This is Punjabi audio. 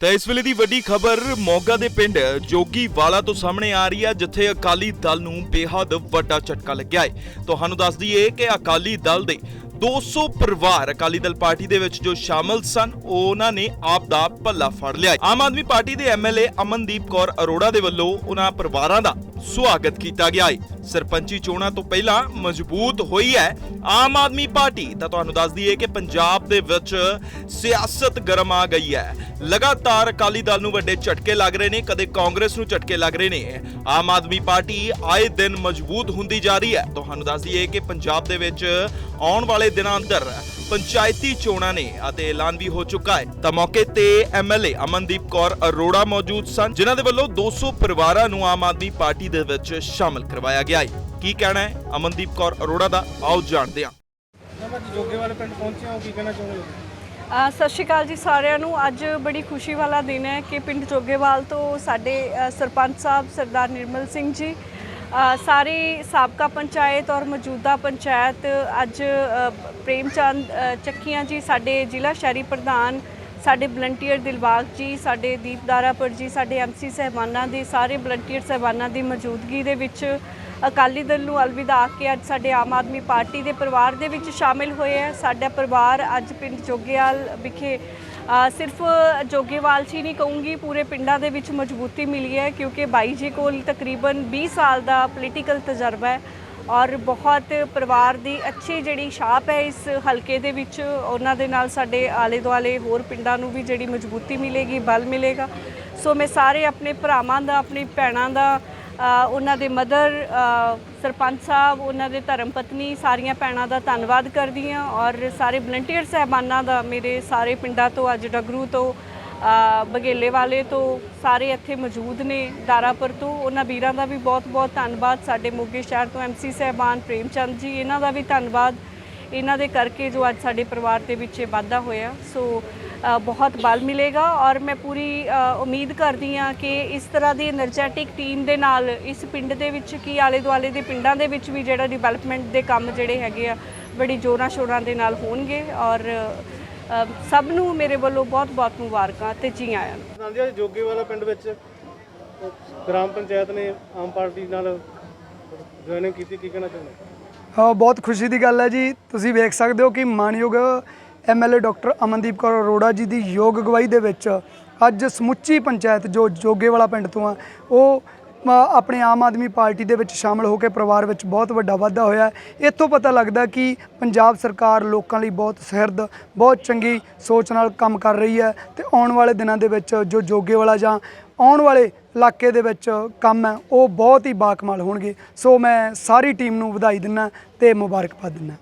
ਤਾਂ ਇਸ ਵੇਲੇ ਦੀ ਵੱਡੀ ਖਬਰ ਮੋਗਾ ਦੇ ਪਿੰਡ ਜੋਗੀ ਵਾਲਾ ਤੋਂ ਸਾਹਮਣੇ ਆ ਰਹੀ ਹੈ, ਜਿੱਥੇ ਅਕਾਲੀ ਦਲ ਨੂੰ ਬੇਹੱਦ ਵੱਡਾ ਝਟਕਾ ਲੱਗਿਆ ਹੈ। ਤੁਹਾਨੂੰ ਦੱਸ ਦਈਏ ਕਿ ਅਕਾਲੀ ਦਲ ਦੇ 200 ਪਰਿਵਾਰ ਅਕਾਲੀ ਦਲ ਪਾਰਟੀ ਦੇ ਵਿੱਚ ਜੋ ਸ਼ਾਮਲ ਸਨ, ਉਹਨਾਂ ਨੇ ਆਪ ਦਾ ਪੱਲਾ ਫੜ ਲਿਆ ਆਮ ਆਦਮੀ ਪਾਰਟੀ ਦੇ ਐਮਐਲਏ ਅਮਨਦੀਪ ਕੌਰ ਅਰੋੜਾ ਦੇ ਵੱਲੋਂ ਉਹਨਾਂ ਪਰਿਵਾਰਾਂ ਦਾ ਸਵਾਗਤ ਕੀਤਾ ਗਿਆ ਹੈ ਸਰਪੰਚੀ ਚੋਣਾਂ ਤੋਂ ਪਹਿਲਾਂ ਮਜ਼ਬੂਤ ਹੋਈ ਹੈ ਆਮ ਆਦਮੀ ਪਾਰਟੀ। ਤਾਂ ਤੁਹਾਨੂੰ ਦੱਸ ਦਈਏ ਕਿ ਪੰਜਾਬ ਦੇ ਵਿੱਚ ਸਿਆਸਤ ਗਰਮ ਆ ਗਈ ਹੈ। ਲਗਾਤਾਰ ਅਕਾਲੀ ਦਲ ਨੂੰ ਵੱਡੇ ਝਟਕੇ ਲੱਗ ਰਹੇ ਨੇ, ਕਦੇ ਕਾਂਗਰਸ ਨੂੰ ਝਟਕੇ ਲੱਗ ਰਹੇ ਨੇ। ਆਮ ਆਦਮੀ ਪਾਰਟੀ ਆਏ ਦਿਨ ਮਜ਼ਬੂਤ ਹੁੰਦੀ ਜਾ ਰਹੀ ਹੈ। ਤੁਹਾਨੂੰ ਦੱਸ ਦਈਏ ਕਿ ਪੰਜਾਬ ਦੇ ਵਿੱਚ ਆਉਣ ਵਾਲੇ ਦਿਨਾਂ ਅੰਦਰ ਪੰਚਾਇਤੀ ਚੋਣਾਂ ਨੇ ਅਤੇ ਐਲਾਨ ਵੀ ਹੋ ਚੁੱਕਾ ਹੈ। ਤਾਂ ਮੌਕੇ ਤੇ ਐਮਐਲਏ ਅਮਨਦੀਪ ਕੌਰ ਅਰੋੜਾ ਮੌਜੂਦ ਸਨ ਜਿਨ੍ਹਾਂ ਦੇ ਵੱਲੋਂ 200 ਪਰਿਵਾਰਾਂ ਨੂੰ ਆਮ ਆਦਮੀ ਪਾਰਟੀ ਦੇ ਵਿੱਚ ਸ਼ਾਮਲ ਕਰਵਾਇਆ ਗਿਆ ਹੈ। ਕੀ ਕਹਿਣਾ ਹੈ? ਅਮਨਦੀਪ ਕੌਰ ਅਰੋੜਾ ਦਾ ਆਓ ਜਾਣਦੇ ਹਾਂ। ਮੈਂ ਅੱਜ ਜੋਗੇ ਵਾਲੇ ਪਿੰਡ ਪਹੁੰਚਿਆ ਹਾਂ ਕੀ ਕਹਿਣਾ ਚਾਹੁੰਦੇ ਸਤਿ ਸ਼੍ਰੀ ਅਕਾਲ ਜੀ ਸਾਰਿਆਂ ਨੂੰ। ਅੱਜ ਬੜੀ ਖੁਸ਼ੀ ਵਾਲਾ ਦਿਨ ਹੈ ਕਿ ਪਿੰਡ ਜੋਗੇਵਾਲ ਤੋਂ ਸਾਡੇ ਸਰਪੰਚ ਸਾਹਿਬ ਸਰਦਾਰ ਨਿਰਮਲ ਸਿੰਘ ਜੀ ਸਾਰੇ ਸਾਬਕਾ ਪੰਚਾਇਤ ਔਰ ਮੌਜੂਦਾ ਪੰਚਾਇਤ ਅੱਜ ਪ੍ਰੇਮ ਚੰਦ ਚੱਕੀਆਂ ਜੀ, ਸਾਡੇ ਜ਼ਿਲ੍ਹਾ ਸ਼ਹਿਰੀ ਪ੍ਰਧਾਨ, ਸਾਡੇ ਵਲੰਟੀਅਰ ਦਿਲਬਾਗ ਜੀ, ਸਾਡੇ ਦੀਪ ਦਾਰਾਪੁਰ ਜੀ, ਸਾਡੇ ਐਮਸੀ ਸਹਿਬਾਨਾਂ ਦੇ, ਸਾਰੇ ਵਲੰਟੀਅਰ ਸਹਿਬਾਨਾਂ ਦੀ ਮੌਜੂਦਗੀ ਦੇ ਵਿੱਚ ਅਕਾਲੀ ਦਲ ਨੂੰ ਅਲਵਿਦਾ ਆਖ ਕੇ ਅੱਜ ਸਾਡੇ ਆਮ ਆਦਮੀ ਪਾਰਟੀ ਦੇ ਪਰਿਵਾਰ ਦੇ ਵਿੱਚ ਸ਼ਾਮਿਲ ਹੋਏ ਹੈ। ਸਾਡਾ ਪਰਿਵਾਰ ਅੱਜ ਪਿੰਡ ਜੋਗੇਵਾਲ ਵਿਖੇ ਸਿਰਫ ਜੋਗੇਵਾਲ ਜੀ ਨਹੀਂ ਕਹੂੰਗੀ, ਪੂਰੇ ਪਿੰਡਾਂ ਦੇ ਵਿੱਚ ਮਜ਼ਬੂਤੀ ਮਿਲੀ ਹੈ ਕਿਉਂਕਿ ਬਾਈ ਜੀ ਕੋਲ ਤਕਰੀਬਨ 20 ਸਾਲ ਦਾ ਪੋਲੀਟੀਕਲ ਤਜਰਬਾ ਹੈ ਔਰ ਬਹੁਤ ਪਰਿਵਾਰ ਦੀ ਅੱਛੀ ਜਿਹੜੀ ਛਾਪ ਹੈ ਇਸ ਹਲਕੇ ਦੇ ਵਿੱਚ, ਉਹਨਾਂ ਦੇ ਨਾਲ ਸਾਡੇ ਆਲੇ ਦੁਆਲੇ ਹੋਰ ਪਿੰਡਾਂ ਨੂੰ ਵੀ ਜਿਹੜੀ ਮਜ਼ਬੂਤੀ ਮਿਲੇਗੀ, ਬਲ ਮਿਲੇਗਾ। ਸੋ ਮੈਂ ਸਾਰੇ ਆਪਣੇ ਭਰਾਵਾਂ ਦਾ, ਆਪਣੀ ਭੈਣਾਂ ਦਾ ਉਹਨਾਂ ਦੇ ਮਦਰ ਸਰਪੰਚ ਸਾਹਿਬ ਉਹਨਾਂ ਦੇ ਧਰਮ ਪਤਨੀ ਸਾਰੀਆਂ ਭੈਣਾਂ ਦਾ ਧੰਨਵਾਦ ਕਰਦੀ ਹਾਂ ਔਰ ਸਾਰੇ ਵਲੰਟੀਅਰ ਸਹਿਬਾਨਾਂ ਦਾ ਮੇਰੇ ਸਾਰੇ ਪਿੰਡਾਂ ਤੋਂ ਅੱਜ ਡਗਰੂ ਤੋਂ ਅ, ਬਘੇਲੇ ਵਾਲੇ ਤੋਂ ਸਾਰੇ ਇੱਥੇ ਮੌਜੂਦ ਨੇ ਦਾਰਾਪੁਰ ਤੋਂ। ਉਹਨਾਂ ਵੀਰਾਂ ਦਾ ਵੀ ਬਹੁਤ-ਬਹੁਤ ਧੰਨਵਾਦ। ਸਾਡੇ ਮੋਗੇ ਸ਼ਹਿਰ ਤੋਂ ਐਮਸੀ ਸਹਿਬਾਨ ਪ੍ਰੇਮ ਚੰਦ ਜੀ ਇਹਨਾਂ ਦਾ ਵੀ ਧੰਨਵਾਦ। ਇਹਨਾਂ ਦੇ ਕਰਕੇ ਜੋ ਅੱਜ ਸਾਡੇ ਪਰਿਵਾਰ ਦੇ ਵਿੱਚ ਇਹ ਵਾਧਾ ਹੋਇਆ। ਸੋ ਬਹੁਤ ਬਲ ਮਿਲੇਗਾ ਔਰ ਮੈਂ ਪੂਰੀ ਉਮੀਦ ਕਰਦੀ ਹਾਂ ਕਿ ਇਸ ਤਰ੍ਹਾਂ ਦੀ એનર્ਜੈਟਿਕ ਟੀਮ ਦੇ ਨਾਲ, ਇਸ ਪਿੰਡ ਦੇ ਵਿੱਚ ਕੀ ਆਲੇ ਦੁਆਲੇ ਦੇ ਪਿੰਡਾਂ ਦੇ ਵਿੱਚ ਵੀ ਜਿਹੜਾ ਡਿਵੈਲਪਮੈਂਟ ਦੇ ਕੰਮ ਜਿਹੜੇ ਹੈਗੇ ਆ, ਬੜੀ ਜੋਰਾਂ ਸ਼ੋਰਾਂ ਦੇ ਨਾਲ ਹੋਣਗੇ ਔਰ ਸਭ ਨੂੰ ਮੇਰੇ ਵੱਲੋਂ ਬਹੁਤ-ਬਹੁਤ ਮੁਬਾਰਕਾਂ ਤੇ ਜੀ ਆਇਆਂ ਨਾਂਦਿਆ ਜੋਗੇ ਵਾਲਾ ਪਿੰਡ ਵਿੱਚ ਗ੍ਰਾਮ ਪੰਚਾਇਤ ਨੇ ਆਮ ਪਾਰਟੀ ਨਾਲ ਜੁਆਇਨਿੰਗ ਕੀਤੀ, ਕੀ ਕਹਿਣਾ ਚਾਹੁੰਦੇ ਬਹੁਤ ਖੁਸ਼ੀ ਦੀ ਗੱਲ ਹੈ ਜੀ। ਤੁਸੀਂ ਵੇਖ ਸਕਦੇ ਹੋ ਕਿ ਮਾਨਯੋਗ ਐਮਐਲਏ ਡਾਕਟਰ ਅਮਨਦੀਪ ਕੌਰ ਅਰੋੜਾ ਜੀ ਦੀ ਯੋਗ ਅਗਵਾਈ ਦੇ ਵਿੱਚ ਅੱਜ ਸਮੁੱਚੀ ਪੰਚਾਇਤ ਜੋ ਜੋਗੇਵਾਲਾ ਪਿੰਡ ਤੋਂ ਆ, ਉਹ ਆਪਣੇ ਆਮ ਆਦਮੀ ਪਾਰਟੀ ਦੇ ਵਿੱਚ ਸ਼ਾਮਲ ਹੋ ਕੇ ਪਰਿਵਾਰ ਵਿੱਚ ਬਹੁਤ ਵੱਡਾ ਵਾਧਾ ਹੋਇਆ। ਇੱਥੋਂ ਪਤਾ ਲੱਗਦਾ ਕਿ ਪੰਜਾਬ ਸਰਕਾਰ ਲੋਕਾਂ ਲਈ ਬਹੁਤ ਸਹਿਰਦ, ਬਹੁਤ ਚੰਗੀ ਸੋਚ ਨਾਲ ਕੰਮ ਕਰ ਰਹੀ ਹੈ ਤੇ ਆਉਣ ਵਾਲੇ ਦਿਨਾਂ ਦੇ ਵਿੱਚ ਜੋ ਜੋਗੇਵਾਲਾ ਜਾਂ ਆਉਣ ਵਾਲੇ ਇਲਾਕੇ ਦੇ ਵਿੱਚ ਕੰਮ ਹੈ, ਉਹ ਬਹੁਤ ਹੀ ਬਾਕਮਾਲ ਹੋਣਗੇ। ਸੋ ਮੈਂ ਸਾਰੀ ਟੀਮ ਨੂੰ ਵਧਾਈ ਦਿੰਦਾ ਤੇ ਮੁਬਾਰਕਬਾਦ ਦਿੰਦਾ।